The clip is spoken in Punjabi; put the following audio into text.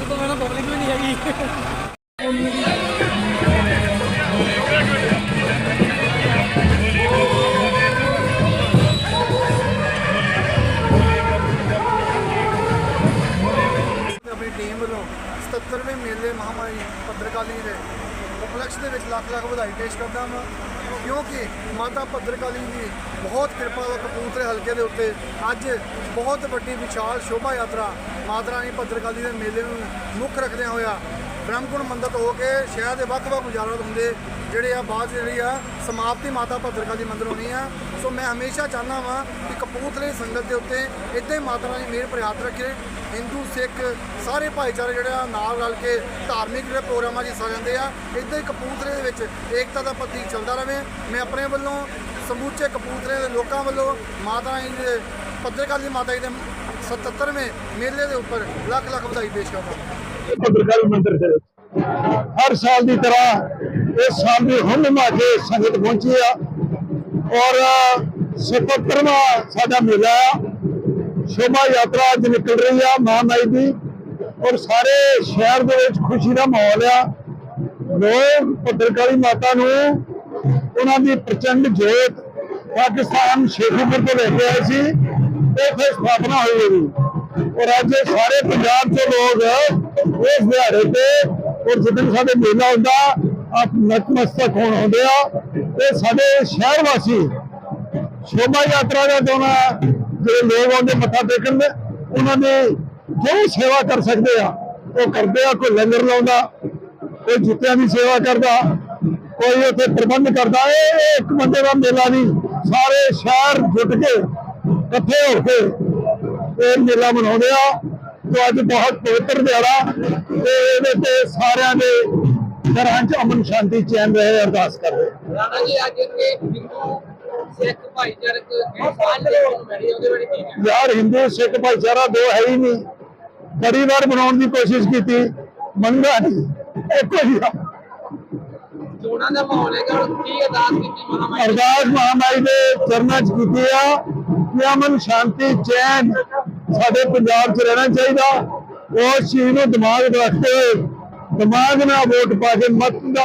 ਮੈਨੂੰ ਬੋਲਿੰਗ ਵੀ ਨਹੀਂ ਹੈਗੀ। ਆਪਣੀ ਟੀਮ ਵੱਲੋਂ 77ਵੇਂ ਮੇਲੇ ਮਹਾਮਾਰੀ ਭੱਦਰਕਾਲੀ ਦੇ ਉਪਲਕਸ਼ ਦੇ ਵਿੱਚ ਲੱਖ ਲੱਖ ਵਧਾਈ ਪੇਸ਼ ਕਰਦਾ ਹਾਂ, ਕਿਉਂਕਿ ਮਾਤਾ ਭੱਦਰਕਾਲੀ ਦੀ ਬਹੁਤ ਕਿਰਪਾ ਵਾ ਕਪੂਰਥਲੇ ਹਲਕੇ ਦੇ ਉੱਤੇ ਅੱਜ ਬਹੁਤ ਵੱਡੀ ਵਿਸ਼ਾਲ ਸ਼ੋਭਾ ਯਾਤਰਾ ਮਾਤਾ ਰਾਣੀ ਭੱਤਰਕਾਲੀ ਦੇ ਮੇਲੇ ਨੂੰ ਮੁੱਖ ਰੱਖਦਿਆਂ ਹੋਇਆ ਬ੍ਰਹਮਕੁੰਡ ਮੰਦਿਰ ਤੋਂ ਹੋ ਕੇ ਸ਼ਹਿਰ ਦੇ ਵੱਖ-ਵੱਖ ਗੁਜਾਰਤ ਹੁੰਦੇ ਜਿਹੜੇ ਆ ਬਾਅਦ 'ਚ ਜਿਹੜੀ ਆ ਸਮਾਪਤੀ ਮਾਤਾ ਭੱਤਰਕਾਲੀ ਮੰਦਿਰ ਹੋਣੀ ਆ। ਸੋ ਮੈਂ ਹਮੇਸ਼ਾ ਚਾਹੁੰਦਾ ਵਾਂ ਕਿ ਕਪੂਰਥਲੇ ਸੰਗਤ ਦੇ ਉੱਤੇ ਇੱਦਾਂ ਹੀ ਮਾਤਾ ਰਾਣੀ ਮਿਹਰ ਭਰਿਆ ਰੱਖੇ। ਹਿੰਦੂ, ਸਿੱਖ ਸਾਰੇ ਭਾਈਚਾਰੇ ਜਿਹੜੇ ਆ ਨਾਲ ਰਲ ਕੇ ਧਾਰਮਿਕ ਜਿਹੜੇ ਪ੍ਰੋਗਰਾਮਾਂ 'ਚ ਹਿੱਸਾ ਲੈਂਦੇ ਆ, ਇੱਦਾਂ ਹੀ ਕਪੂਰਥਲੇ ਦੇ ਵਿੱਚ ਏਕਤਾ ਦਾ ਪ੍ਰਤੀਕ ਚੱਲਦਾ ਰਹੇ। ਮੈਂ ਆਪਣੇ ਵੱਲੋਂ ਸਮੂਚੇ ਕਪੂਰਥਲੇ ਦੇ ਲੋਕਾਂ ਵੱਲੋਂ ਮਾਤਾ ਰਾਣੀ ਦੇ ਭੱਦਰਕਾਲੀ ਮਾਤਾ ਜੀ ਦੇ 77वें ਮੇਲੇ ਦੇ ਉੱਪਰ ਲੱਖ ਲੱਖ ਵਧਾਈ ਪੇਸ਼ ਕਰਦਾ ਪੱਤਰਕਾਰ ਮੰਦਰ ਦੇ ਹਰ ਸਾਲ ਦੀ ਤਰ੍ਹਾਂ ਇਸ ਸਾਲ ਵੀ ਹੁਮਮਾ ਕੇ ਸੰਗਤ ਪਹੁੰਚੀ ਆ। ਔਰ 77ਵਾਂ ਸਾਡਾ ਮੇਲਾ ਆ। ਸ਼ੋਭਾ ਯਾਤਰਾ ਅੱਜ ਨਿਕਲ ਰਹੀ ਆ ਮਹਾਨਾਈ ਦੀ। ਔਰ ਸਾਰੇ ਸ਼ਹਿਰ ਦੇ ਵਿੱਚ ਖੁਸ਼ੀ ਦਾ ਮਾਹੌਲ ਆ। ਲੋਕ ਪੱਤਰਕਾਰੀ ਮਾਤਾ ਨੂੰ ਉਹਨਾਂ ਦੀ ਪ੍ਰਚੰਡ ਜੋਤ ਪਾਕਿਸਤਾਨ ਸ਼ੇਖੂਪੁਰ ਤੋਂ ਲੈ ਕੇ ਆਏ ਸੀ। ਤੇ ਫਿਰ ਸਥਾਪਨਾ ਹੋਈ ਉਹਦੀ ਔਰ ਅੱਜ ਸਾਰੇ ਪੰਜਾਬ ਦੇ ਲੋਕ ਇਸ ਦਿਹਾੜੇ ਤੇ ਔਰ ਜਦੋਂ ਸਾਡੇ ਮੇਲਾ ਹੁੰਦਾ, ਆਪ ਨਤਮਸਤਕ ਹੋਣ ਆਉਂਦੇ ਆ। ਤੇ ਸਾਡੇ ਸ਼ਹਿਰ ਵਾਸੀ ਸ਼ੋਭਾ ਯਾਤਰਾ ਦਾ ਦੋਨਾਂ ਜਿਹੜੇ ਲੋਕ ਆਉਂਦੇ ਮੱਥਾ ਟੇਕਣ ਦੇ, ਉਹਨਾਂ ਦੀ ਜੋ ਸੇਵਾ ਕਰ ਸਕਦੇ ਆ, ਉਹ ਕਰਦੇ ਆ। ਕੋਈ ਲੰਗਰ ਲਾਉਂਦਾ, ਕੋਈ ਜੁੱਤਿਆਂ ਦੀ ਸੇਵਾ ਕਰਦਾ, ਕੋਈ ਉੱਥੇ ਪ੍ਰਬੰਧ ਕਰਦਾ। ਇਹ ਇਹ ਇੱਕ ਬੰਦੇ ਦਾ ਮੇਲਾ ਨਹੀਂ, ਸਾਰੇ ਸ਼ਹਿਰ ਜੁਟ ਕੇ ਇਕੱਠੇ ਹੋ ਕੇ ਇਹ ਮੇਲਾ ਮਨਾਉਂਦੇ ਆ। ਤੇ ਅੱਜ ਬਹੁਤ ਪਵਿੱਤਰ ਦਿਹਾੜਾ ਤੇ ਇਹਦੇ ਤੇ ਸਾਰਿਆਂ ਦੇ ਘਰਾਂ 'ਚ ਅਮਨ ਸ਼ਾਂਤੀ ਚੈਨ ਰਹੇ ਅਰਦਾਸ ਕਰਦੇ ਰਾਣਾ ਜੀ ਅੱਜ ਇੱਥੇ ਹਿੰਦੂ ਸਿੱਖ ਭਾਈਚਾਰਕ ਯਾਰ ਹਿੰਦੂ ਸਿੱਖ ਭਾਈਚਾਰਾ ਦੋ ਹੈ ਹੀ ਨਹੀਂ। ਬੜੀ ਵਾਰ ਬਣਾਉਣ ਦੀ ਕੋਸ਼ਿਸ਼ ਕੀਤੀ ਮੰਨਦਾ ਨਹੀਂ ਇੱਕੋ ਹੀ ਆ। ਚੋਣਾਂ ਦਾ ਮਾਹੌਲ ਹੈਗਾ ਕੀ ਅਰਦਾਸ ਕੀਤੀ ਮਹਾਮਾਈ ਨੇ? ਅਰਦਾਸ ਮਹਾਮਾਈ ਦੇ ਚਰਨਾਂ 'ਚ ਕੀਤੀ ਆ। ਕਿ ਅਮਨ ਸ਼ਾਂਤੀ, ਚੈਨ ਸਾਡੇ ਪੰਜਾਬ 'ਚ ਰਹਿਣਾ ਚਾਹੀਦਾ। ਉਸ ਚੀਜ਼ ਨੂੰ ਦਿਮਾਗ 'ਚ ਰੱਖਦੇ ਦਿਮਾਗ ਨਾਲ ਵੋਟ ਪਾ ਕੇ ਮਤ ਦਾ